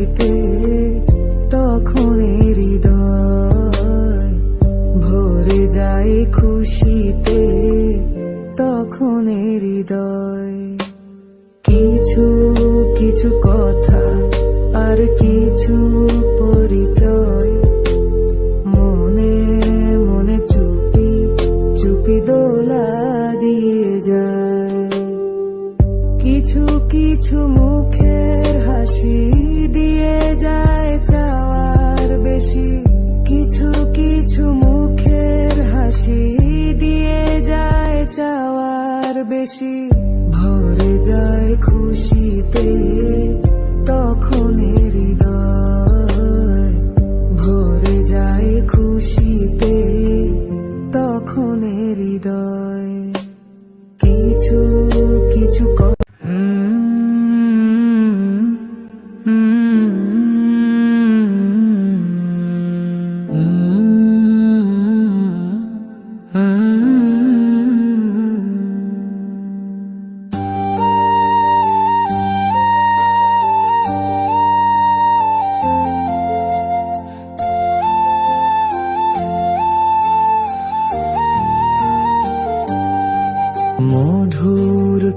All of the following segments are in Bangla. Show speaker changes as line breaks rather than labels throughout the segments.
খুশিতে তখন হৃদয় ভরে যায় খুশিতে, তখন হৃদয়। কিছু কিছু কথা আর কিছু পরিচয় মনে মনে চুপি চুপি দোলা দিয়ে যায়। কিছু কিছু বেশি ভরে যায় খুশিতে তখন হৃদয়।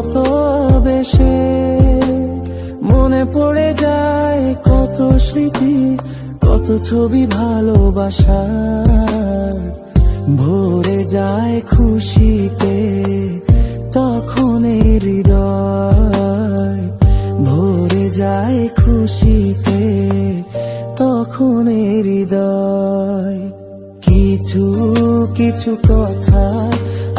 কত বেশে মনে পড়ে যায় কত স্মৃতি, কত ছবি ভালোবাসা। ভরে যায় খুশিতে, তখন হৃদয়। ভরে যায় খুশিতে, তখন হৃদয়। কিছু কিছু কথা